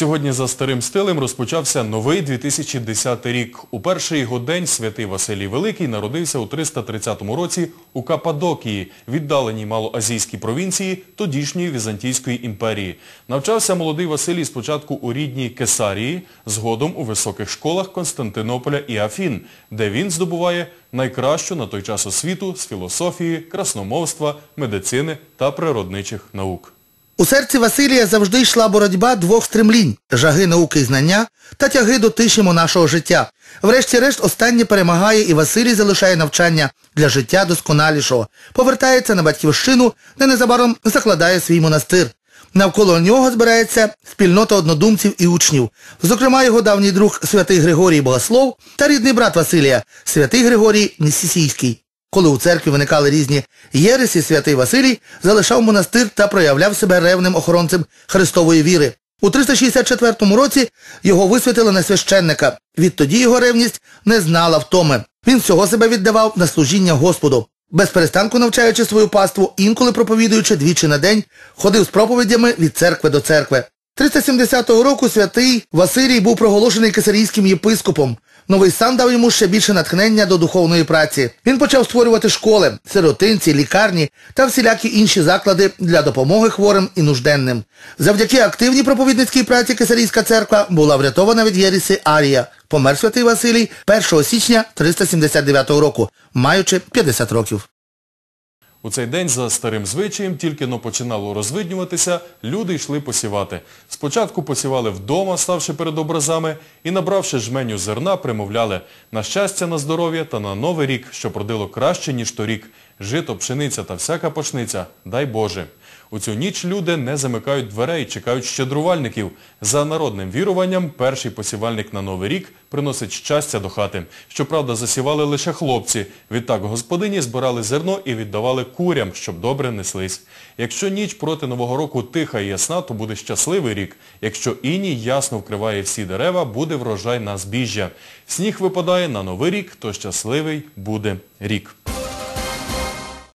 Сьогодні за старим стилем розпочався новий 2010 рік. У перший його день святий Василій Великий народився у 330 році у Каппадокії, віддаленій малоазійській провінції тодішньої Візантійської імперії. Навчався молодий Василій спочатку у рідній Кесарії, згодом у високих школах Константинополя і Афін, де він здобуває найкращу на той час освіту з філософії, красномовства, медицини та природничих наук. У серці Василія завжди йшла боротьба двох стремлінь – жаги науки і знання та тяги до тиші монашого життя. Врешті-решт останнє перемагає і Василій залишає навчання для життя досконалішого. Повертається на батьківщину, де незабаром закладає свій монастир. Навколо нього збирається спільнота однодумців і учнів. Зокрема, його давній друг святий Григорій Богослов та рідний брат Василія, святий Григорій Несісійський. Коли у церкві виникали різні єресі, святий Василій залишав монастир та проявляв себе ревним охоронцем Христової віри. У 364 році його висвятили на священника. Відтоді його ревність не знала втоми. Він всього себе віддавав на служіння Господу. Без перестанку навчаючи свою паству, інколи проповідуючи двічі на день, ходив з проповідями від церкви до церкви. 370 року святий Василій був проголошений кесарійським єпископом. Новий сан дав йому ще більше натхнення до духовної праці. Він почав створювати школи, сиротинці, лікарні та всілякі інші заклади для допомоги хворим і нужденним. Завдяки активній проповідницькій праці Кесарійська церква була врятована від єріси Арія. Помер святий Василій 1 січня 379 року, маючи 50 років. У цей день за старим звичаєм тільки но починало розвиднюватися, люди йшли посівати. Спочатку посівали вдома, ставши перед образами, і набравши жменю зерна, примовляли на щастя, на здоров'я та на новий рік, що продило краще, ніж торік. Жито, пшениця та всяка пашниця, дай Боже. У цю ніч люди не замикають дверей, чекають щедрувальників. За народним віруванням, перший посівальник на Новий рік приносить щастя до хати. Щоправда, засівали лише хлопці. Відтак господині збирали зерно і віддавали курям, щоб добре неслись. Якщо ніч проти Нового року тиха і ясна, то буде щасливий рік. Якщо іній ясно вкриває всі дерева, буде врожай на збіжжя. Сніг випадає на Новий рік, то щасливий буде рік.